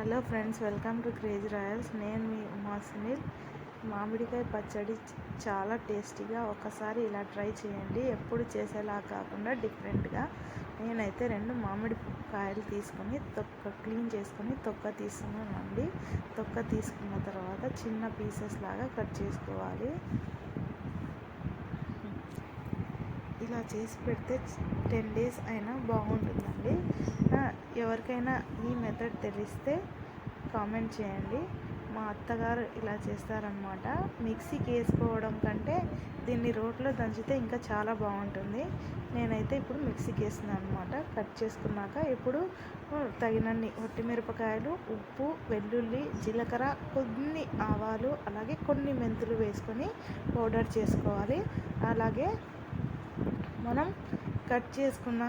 Hello friends welcome to Craze Royals. నేను మీ ఉమా సునీల్. మామిడికాయ పచ్చడి చాలా టేస్టీగా ఒకసారి ఇలా ట్రై చేయండి. ఎప్పుడు చేసేలా కాకుండా డిఫరెంట్గా. నేనైతే రెండు మామిడి కాయలు తీసుకొని తొక్క క్లీన్ చేసుకొని తొక్క తీసుకున్నానండి తొక్క తీసుకున్న తర్వాత చిన్న పీసెస్ లాగా కట్ చేసుకోవాలి. ఇలా చేసి పెడితే టెన్ డేస్ అయినా బాగుంటుందండి. ఎవరికైనా ఈ మెథడ్ తెలిస్తే కామెంట్ చేయండి. మా అత్తగారు ఇలా చేస్తారనమాట మిక్సీకి వేసుకోవడం కంటే దీన్ని రోట్లో దంచితే ఇంకా చాలా బాగుంటుంది. నేనైతే ఇప్పుడు మిక్సీకి వేస్తున్నాను అనమాట కట్ చేసుకున్నాక ఇప్పుడు తగినన్ని మిరపకాయలు ఉప్పు వెల్లుల్లి జీలకర్ర కొన్ని ఆవాలు అలాగే కొన్ని మెంతులు వేసుకొని పౌడర్ చేసుకోవాలి. అలాగే మనం కట్ చేసుకున్న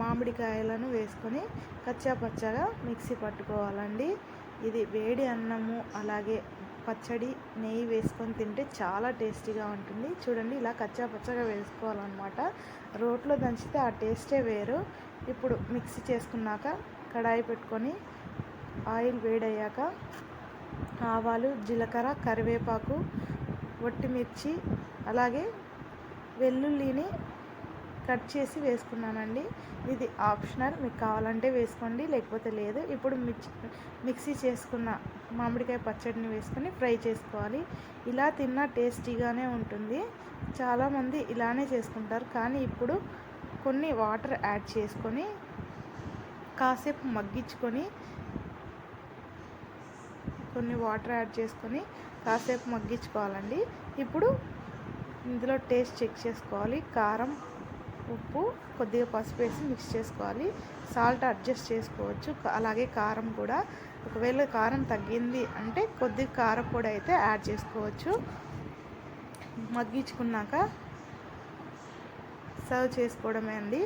మామిడికాయలను వేసుకొని కచ్చా పచ్చగా మిక్సీ పట్టుకోవాలండి. ఇది వేడి అన్నము అలాగే పచ్చడి నెయ్యి వేసుకొని తింటే చాలా టేస్టీగా ఉంటుంది. చూడండి ఇలా కచ్చా పచ్చగా వేసుకోవాలన్నమాట. రోట్లో దంచితే ఆ టేస్టే వేరు. ఇప్పుడు మిక్సీ చేసుకున్నాక కడాయి పెట్టుకొని ఆయిల్ వేడయ్యాక ఆవాలు జీలకర్ర కరివేపాకు వట్టిమిర్చి అలాగే వెల్లుల్లిని కట్ చేసి వేసుకున్నానండి. ఇది ఆప్షనల్. మీకు కావాలంటే వేసుకోండి లేకపోతే లేదు. ఇప్పుడు మిక్సీ చేసుకున్న మామిడికాయ పచ్చడిని వేసుకొని ఫ్రై చేసుకోవాలి. ఇలా తిన్నా టేస్టీగానే ఉంటుంది. చాలామంది ఇలానే చేసుకుంటారు. కానీ ఇప్పుడు కొన్ని వాటర్ యాడ్ చేసుకొని కాసేపు మగ్గించుకొని కొన్ని వాటర్ యాడ్ చేసుకొని కాసేపు మగ్గించుకోవాలండి. ఇప్పుడు ఇందులో టేస్ట్ చెక్ చేసుకోవాలి. కారం ఉప్పు కొద్దిగా పసుపు వేసి మిక్స్ చేసుకోవాలి. సాల్ట్ అడ్జస్ట్ చేసుకోవచ్చు. అలాగే కారం కూడా. ఒకవేళ కారం తగ్గింది అంటే కొద్దిగా కారం కూడా అయితే యాడ్ చేసుకోవచ్చు. మగ్గించుకున్నాక సర్వ్ చేసుకోవడమే అండి.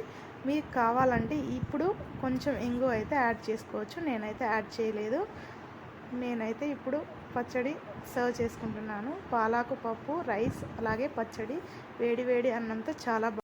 మీకు కావాలంటే ఇప్పుడు కొంచెం ఇంగు అయితే యాడ్ చేసుకోవచ్చు. నేనైతే యాడ్ చేయలేదు. నేనైతే ఇప్పుడు పచ్చడి సర్వ్ చేసుకుంటున్నాను. పాలాకు పప్పు రైస్ అలాగే పచ్చడి వేడి వేడి అన్నంతో చాలా